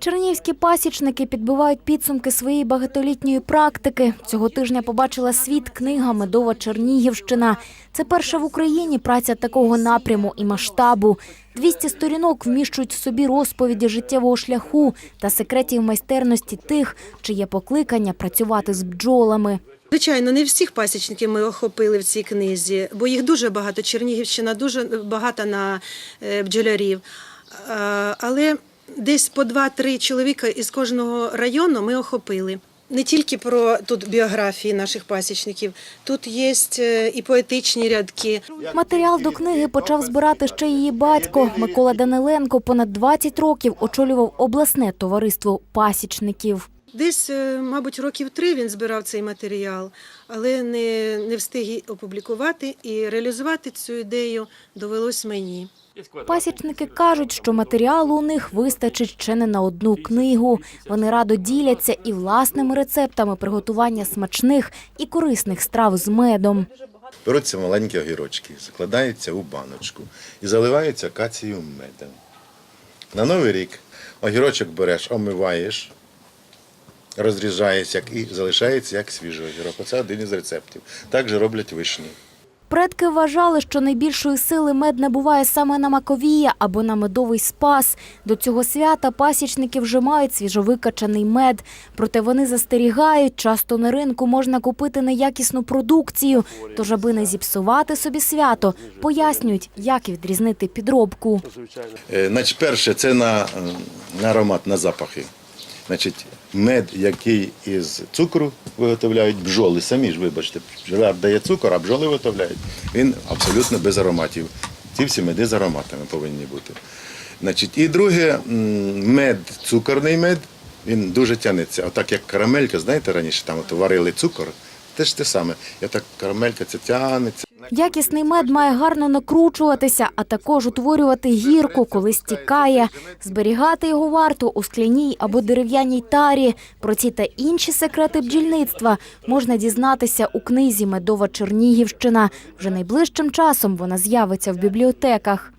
Чернігівські пасічники підбивають підсумки своєї багатолітньої практики. Цього тижня побачила світ книга Медова Чернігівщина. Це перша в Україні праця такого напряму і масштабу. 200 сторінок вміщують в собі розповіді життєвого шляху та секретів майстерності тих, чиє покликання працювати з бджолами. Звичайно, не всіх пасічників ми охопили в цій книзі, бо їх дуже багато. Чернігівщина дуже багата на е, бджолярів. Але десь по два-три чоловіка із кожного району ми охопили. Не тільки про тут біографії наших пасічників, тут є е, і поетичні рядки. Матеріал до книги почав збирати ще її батько. Микола Даниленко понад 20 років очолював обласне товариство пасічників. Десь, е, мабуть, років три він збирав цей матеріал, але не, не встиг опублікувати і реалізувати цю ідею довелось мені. Пасічники кажуть, що матеріалу у них вистачить ще не на одну книгу. Вони радо діляться і власними рецептами приготування смачних і корисних страв з медом. Беруться маленькі огірочки, закладаються у баночку і заливаються акацією медом. На Новий рік огірочок береш, омиваєш, розріжаєш і залишається як свіжий огірок. Оце один із рецептів. Так же роблять вишні. Предки вважали, що найбільшої сили мед набуває саме на Маковія або на медовий спас. До цього свята пасічники вже мають свіжовикачаний мед. Проте вони застерігають, часто на ринку можна купити неякісну продукцію. Тож, аби не зіпсувати собі свято, пояснюють, як відрізнити підробку. Е, Значить, перше, це на, на аромат, на запахи. Значить, мед, який із цукру виготовляють бджоли, самі ж, вибачте, бджоляр дає цукор, а бджоли виготовляють. Він абсолютно без ароматів. Ці всі меди з ароматами повинні бути. Значить, і друге, мед, цукорний мед, він дуже тянеться. Отак як карамелька, знаєте, раніше там от варили цукор, теж те саме. І так карамелька це тянеться. Якісний мед має гарно накручуватися, а також утворювати гірку, коли стікає. Зберігати його варто у скляній або дерев'яній тарі. Про ці та інші секрети бджільництва можна дізнатися у книзі Медова Чернігівщина. Вже найближчим часом вона з'явиться в бібліотеках.